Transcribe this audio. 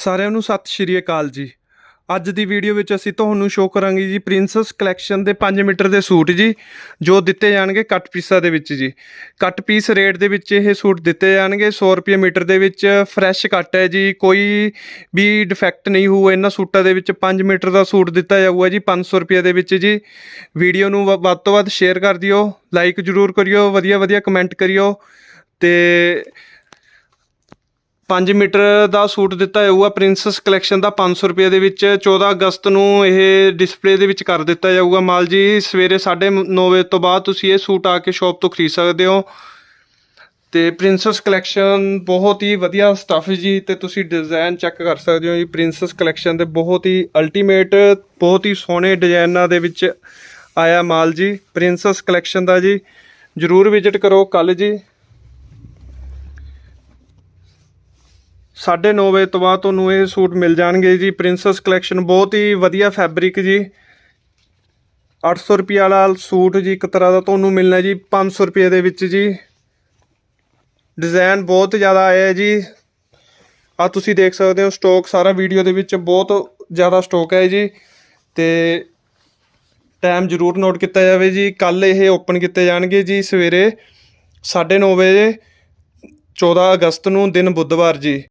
ਸਾਰਿਆਂ ਨੂੰ ਸਤਿ ਸ਼੍ਰੀ ਅਕਾਲ ਜੀ। ਅੱਜ ਦੀ ਵੀਡੀਓ ਵਿੱਚ ਅਸੀਂ ਤੁਹਾਨੂੰ ਸ਼ੋਅ ਕਰਾਂਗੇ ਜੀ ਪ੍ਰਿੰਸਸ ਕਲੈਕਸ਼ਨ ਦੇ 5 ਮੀਟਰ ਦੇ ਸੂਟ ਜੀ, ਜੋ ਦਿੱਤੇ ਜਾਣਗੇ ਕੱਟ ਪੀਸਾਂ ਦੇ ਵਿੱਚ ਜੀ। ਕੱਟ ਪੀਸ ਰੇਟ ਦੇ ਵਿੱਚ ਇਹ ਸੂਟ ਦਿੱਤੇ ਜਾਣਗੇ 100 ਰੁਪਏ ਮੀਟਰ ਦੇ ਵਿੱਚ ਫਰੈਸ਼ ਕੱਟ ਹੈ ਜੀ, ਕੋਈ ਵੀ ਡਿਫੈਕਟ ਨਹੀਂ ਹੋਊ, ਇਹਨਾਂ ਸੂਟਾਂ ਦੇ ਵਿੱਚ 5 ਮੀਟਰ ਦਾ ਸੂਟ ਦਿੱਤਾ ਜਾਊਗਾ ਜੀ 500 ਰੁਪਏ ਦੇ ਵਿੱਚ ਜੀ। ਵੀਡੀਓ ਨੂੰ ਵ- ਵੱਧ ਤੋਂ ਵੱਧ ਸ਼ੇਅਰ ਕਰ ਦਿਓ ਲਾਈਕ ਜ਼ਰੂਰ ਕਰਿਓ ਵਧੀਆ ਵਧੀਆ ਕਮੈਂਟ ਕਰਿਓ, ਤੇ 5 ਮੀਟਰ ਦਾ ਸੂਟ ਦਿੱਤਾ ਜਾਊਗਾ। ਪ੍ਰਿੰਸਸ ਕਲੈਕਸ਼ਨ ਦਾ 500 ਰੁਪਏ ਦੇ ਵਿੱਚ 14 ਅਗਸਤ ਨੂੰ ਇਹ ਡਿਸਪਲੇ ਦੇ ਵਿੱਚ ਕਰ ਦਿੱਤਾ ਜਾਊਗਾ। ਮਾਲ ਜੀ, ਸਵੇਰੇ 9:30 ਵਜੇ ਤੋਂ ਬਾਅਦ ਤੁਸੀਂ ਇਹ ਸੂਟ ਆ ਕੇ ਸ਼ਾਪ ਤੋਂ ਖਰੀਦ ਸਕਦੇ ਹੋ। ਤੇ ਪ੍ਰਿੰਸਸ ਕਲੈਕਸ਼ਨ ਬਹੁਤ ਹੀ ਵਧੀਆ ਸਟੱਫ ਜੀ ਤੇ ਤੁਸੀਂ ਡਿਜ਼ਾਈਨ ਚੈੱਕ ਕਰ ਸਕਦੇ ਹੋ ਜੀ। ਪ੍ਰਿੰਸਸ ਕਲੈਕਸ਼ਨ ਦੇ ਬਹੁਤ ਹੀ ਅਲਟੀਮੇਟ ਬਹੁਤ ਹੀ ਸੋਹਣੇ ਡਿਜ਼ਾਈਨਾਂ ਦੇ ਵਿੱਚ ਆਇਆ ਮਾਲ ਜੀ। ਪ੍ਰਿੰਸਸ ਕਲੈਕਸ਼ਨ ਦਾ ਜੀ, ਜਰੂਰ ਵਿਜ਼ਿਟ ਕਰੋ ਕੱਲ ਜੀ। 9:30 ਵਜੇ ਤੋਂ ਬਾਅਦ ਤੁਹਾਨੂੰ ਇਹ ਸੂਟ ਮਿਲ ਜਾਣਗੇ ਜੀ। ਪ੍ਰਿੰਸਸ ਕਲੈਕਸ਼ਨ ਬਹੁਤ ਹੀ ਵਧੀਆ ਫੈਬਰਿਕ ਜੀ। 800 ਰੁਪਏ ਵਾਲਾ ਸੂਟ ਜੀ, ਇੱਕ ਤਰ੍ਹਾਂ ਦਾ ਤੁਹਾਨੂੰ ਮਿਲਣਾ ਜੀ 500 ਰੁਪਏ ਦੇ ਵਿੱਚ ਜੀ। ਡਿਜ਼ਾਈਨ ਬਹੁਤ ਜ਼ਿਆਦਾ ਆਇਆ ਹੈ ਜੀ। ਆ ਤੁਸੀਂ ਦੇਖ ਸਕਦੇ ਹੋ ਸਟਾਕ ਸਾਰਾ ਵੀਡੀਓ ਦੇ ਵਿੱਚ ਬਹੁਤ ਜ਼ਿਆਦਾ ਸਟਾਕ ਹੈ ਜੀ। ਤੇ ਟਾਈਮ ਜ਼ਰੂਰ ਨੋਟ ਕੀਤਾ ਜਾਵੇ ਜੀ ਕੱਲ ਇਹ ਓਪਨ ਕੀਤੇ ਜਾਣਗੇ ਜੀ ਸਵੇਰੇ 9:30 ਵਜੇ 14 ਅਗਸਤ ਨੂੰ, ਦਿਨ ਬੁੱਧਵਾਰ ਜੀ।